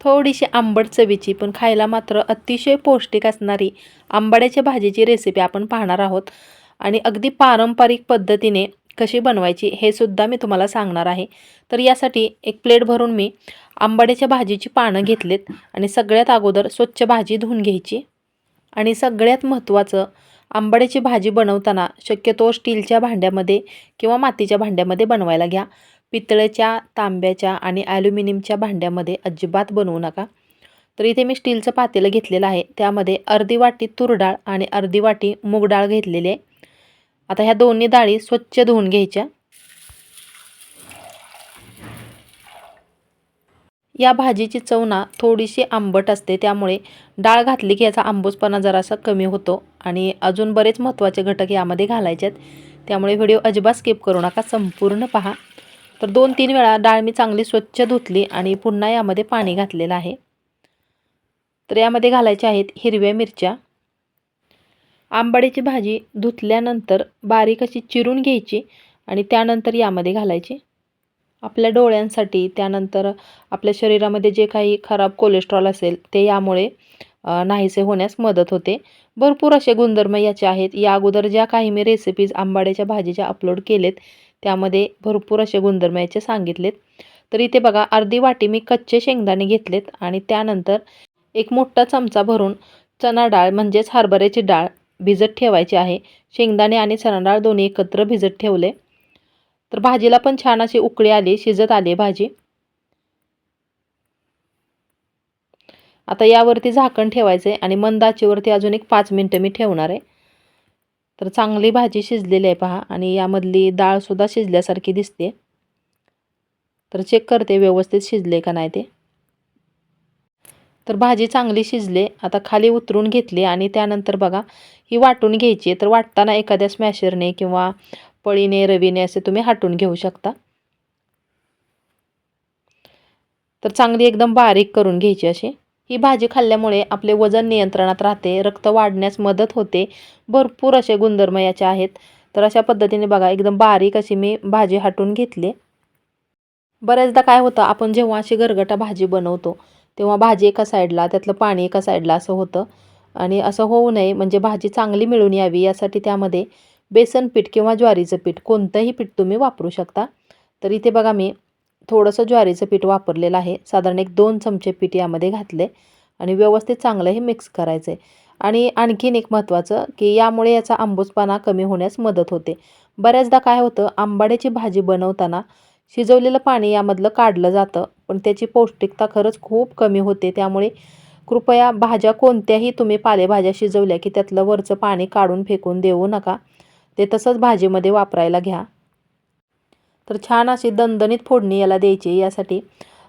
थोडीशी आंबट चवीची पण खायला मात्र अतिशय पौष्टिक असणारी आंबाड्याच्या भाजीची रेसिपी आपण पाहणार आहोत. आणि अगदी पारंपरिक पद्धतीने कशी बनवायची हे सुद्धा मी तुम्हाला सांगणार आहे. तर यासाठी एक प्लेट भरून मी आंबाड्याच्या भाजीची पानं घेतलीत आणि सगळ्यात अगोदर स्वच्छ भाजी धुवून घ्यायची. आणि सगळ्यात महत्त्वाचं आंबाड्याची भाजी बनवताना शक्यतो स्टीलच्या भांड्यामध्ये किंवा मातीच्या भांड्यामध्ये बनवायला घ्या. पितळेच्या तांब्याच्या आणि ॲल्युमिनियमच्या भांड्यामध्ये अजिबात बनवू नका. तर इथे मी स्टीलचं पातेलं घेतलेलं आहे. त्यामध्ये अर्धी वाटी तूर डाळ आणि अर्धी वाटी मूग डाळ घेतलेली आहे. आता ह्या दोन्ही डाळी स्वच्छ धुवून घ्यायच्या. या भाजीची चव ना थोडीशी आंबट असते त्यामुळे डाळ घातली की याचा आंबूसपणा जरासा कमी होतो आणि अजून बरेच महत्त्वाचे घटक यामध्ये घालायचे आहेत. त्यामुळे व्हिडिओ अजिबात स्किप करू नका संपूर्ण पहा. तर दोन तीन वेळा डाळ मी चांगली स्वच्छ धुतली आणि पुन्हा यामध्ये पाणी घातलेलं आहे. तर यामध्ये घालायच्या आहेत हिरव्या मिरच्या. आंबाडीची भाजी धुतल्यानंतर बारीक अशी चिरून घ्यायची आणि त्यानंतर यामध्ये घालायची. आपल्या डोळ्यांसाठी त्यानंतर आपल्या शरीरामध्ये जे काही खराब कोलेस्ट्रॉल असेल ते यामुळे नाहीसे होण्यास मदत होते. भरपूर असे गुणधर्म याचे आहेत. या अगोदर ज्या काही मी रेसिपीज आंबाड्याच्या भाजीच्या अपलोड केलेत त्यामध्ये भरपूर असे गुणधर्म याचे सांगितलेत. तर इथे बघा अर्धी वाटी मी कच्चे शेंगदाणे घेतलेत आणि त्यानंतर एक मोठा चमचा भरून चणा डाळ म्हणजेच हरभऱ्याची डाळ भिजत ठेवायची आहे. शेंगदाणे आणि चणा डाळ दोन्ही एकत्र भिजत ठेवले. तर भाजीला पण छान अशी उकळी आली शिजत आली भाजी. आता यावरती झाकण ठेवायचं आहे आणि मंद आचेवरती अजून एक पाच मिनटं मी ठेवणार आहे. तर चांगली भाजी शिजलेली आहे पहा आणि यामधली डाळसुद्धा शिजल्यासारखी दिसते. तर चेक करते व्यवस्थित शिजले का नाही ते. तर भाजी चांगली शिजले आता खाली उतरून घेतली आणि त्यानंतर बघा ही वाटून घ्यायची तर वाटताना एखाद्या स्मॅशरने किंवा पळीने रवीने असे तुम्ही हाटून घेऊ शकता. तर चांगली एकदम बारीक करून घ्यायची अशी. ही भाजी खाल्ल्यामुळे आपले वजन नियंत्रणात राहते रक्त वाढण्यास मदत होते. भरपूर असे गुणधर्म याचे आहेत. तर अशा पद्धतीने बघा एकदम बारीक अशी मी भाजी हाटून घेतली. बऱ्याचदा काय होतं आपण जेव्हा अशी गरगटा भाजी बनवतो तेव्हा भाजी एका साईडला त्यातलं पाणी एका साईडला असं होतं. आणि असं होऊ नये म्हणजे भाजी चांगली मिळून यावी यासाठी त्यामध्ये बेसन पीठ किंवा ज्वारीचं पीठ कोणतंही पीठ तुम्ही वापरू शकता. तर इथे बघा मी थोडंसं ज्वारीचं पीठ वापरलेलं आहे. साधारण एक दोन चमचे पीठ यामध्ये घातले आणि व्यवस्थित चांगलं हे मिक्स करायचं आहे आणि आणखीन एक महत्त्वाचं की यामुळे याचा आंबूसपाना कमी होण्यास मदत होते. बऱ्याचदा काय होतं आंबाड्याची भाजी बनवताना शिजवलेलं पाणी यामधलं काढलं जातं पण त्याची पौष्टिकता खरंच खूप कमी होते. त्यामुळे कृपया भाज्या कोणत्याही तुम्ही पालेभाज्या शिजवल्या की त्यातलं वरचं पाणी काढून फेकून देऊ नका. ते तसंच भाजीमध्ये वापरायला घ्या. तर छान अशी दणदणीत फोडणी याला द्यायची यासाठी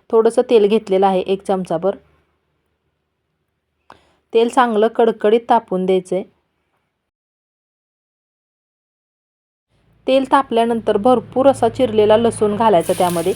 थोडंसं तेल घेतलेलं आहे एक चमचाभर. तेल चांगलं कडकडीत तापून द्यायचं आहे तेल तापल्यानंतर भरपूर असा चिरलेला लसूण घालायचा त्यामध्ये.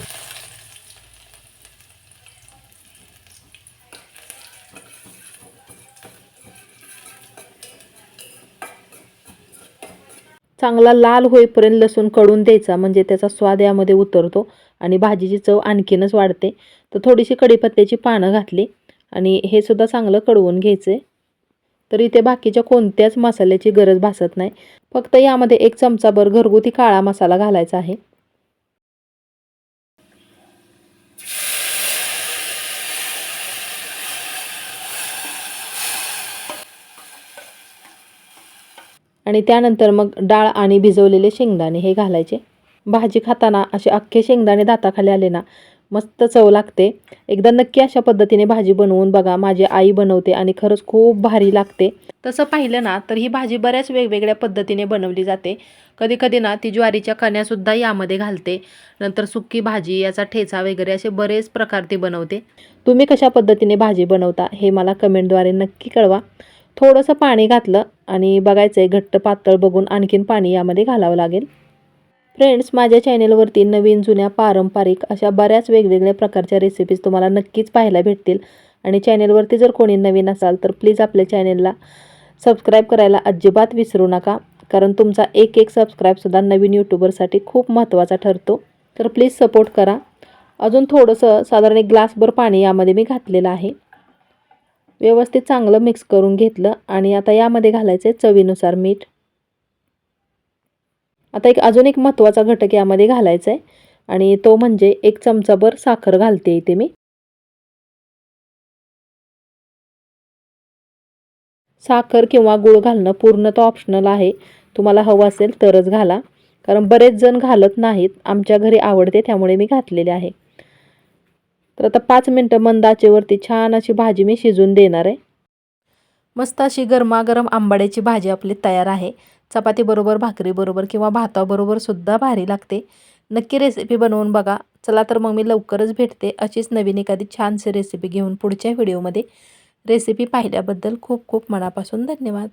चांगला लाल होईपर्यंत लसूणकडून द्यायचा. म्हणजे त्याचा स्वाद यामध्ये उतरतो आणि भाजीची चव आणखीनच वाढते. तर थोडीशी कढीपत्त्याची पानं घातली आणि हे सुद्धा चांगलं कडवून घ्यायचं. आहे तर इथे बाकीच्या कोणत्याच मसाल्याची गरज भासत नाही. फक्त यामध्ये एक चमचाभर घरगुती काळा मसाला घालायचा आहे. आणि त्यानंतर मग डाळ आणि भिजवलेले शेंगदाणे हे घालायचे. भाजी खाताना असे अख्खे शेंगदाणे दाताखाली आले ना मस्त चव लागते. एकदा नक्की अशा पद्धतीने भाजी बनवून बघा माझी आई बनवते आणि खरंच खूप भारी लागते. तसं पाहिलं ना तर ही भाजी बऱ्याच वेगवेगळ्या पद्धतीने बनवली जाते. कधी कधी ना ती ज्वारीच्या कण्यासुद्धा यामध्ये घालते. नंतर सुक्की भाजी याचा ठेचा वगैरे असे बरेच प्रकार ती बनवते. तुम्ही कशा पद्धतीने भाजी बनवता हे मला कमेंटद्वारे नक्की कळवा. थोडंसं पाणी घातलं आणि बघायचं आहे घट्ट पातळ बघून आणखीन पाणी यामध्ये घालावं लागेल. फ्रेंड्स माझ्या चॅनेलवरती नवीन जुन्या पारंपरिक अशा बऱ्याच वेगवेगळ्या प्रकारच्या रेसिपीज तुम्हाला नक्कीच पाहायला भेटतील. आणि चॅनेलवरती जर कोणी नवीन असाल तर प्लीज आपल्या चॅनेलला सबस्क्राईब करायला अजिबात विसरू नका. कारण तुमचा एक एक सबस्क्राईबसुद्धा नवीन यूट्यूबरसाठी खूप महत्त्वाचा ठरतो. तर प्लीज सपोर्ट करा. अजून थोडंसं साधारण एक ग्लासभर पाणी यामध्ये मी घातलेलं आहे. व्यवस्थित चांगलं मिक्स करून घेतलं आणि आता यामध्ये घालायचं आहे चवीनुसार मीठ. आता एक अजून एक महत्त्वाचा घटक यामध्ये घालायचा आहे आणि तो म्हणजे एक चमचाभर साखर घालते इथे मी. साखर किंवा गूळ घालणं पूर्णतः ऑप्शनल आहे. तुम्हाला हवं असेल तरच घाला. कारण बरेच जण घालत नाहीत. आमच्या घरी आवडते त्यामुळे मी घातलेले आहे. तर आता पाच मिनटं मंद आचेवरती छान अशी भाजी मी शिजून देणार आहे. मस्त अशी गरमागरम आंबाड्याची भाजी आपली तयार आहे. चपातीबरोबर भाकरीबरोबर किंवा भाताबरोबर सुद्धा भारी लागते. नक्की रेसिपी बनवून बघा. चला तर मग मी लवकरच भेटते अशीच नवीन एखादी छानशी रेसिपी घेऊन पुढच्या व्हिडिओमध्ये रेसिपी पाहिल्याबद्दल खूप खूप मनापासून धन्यवाद.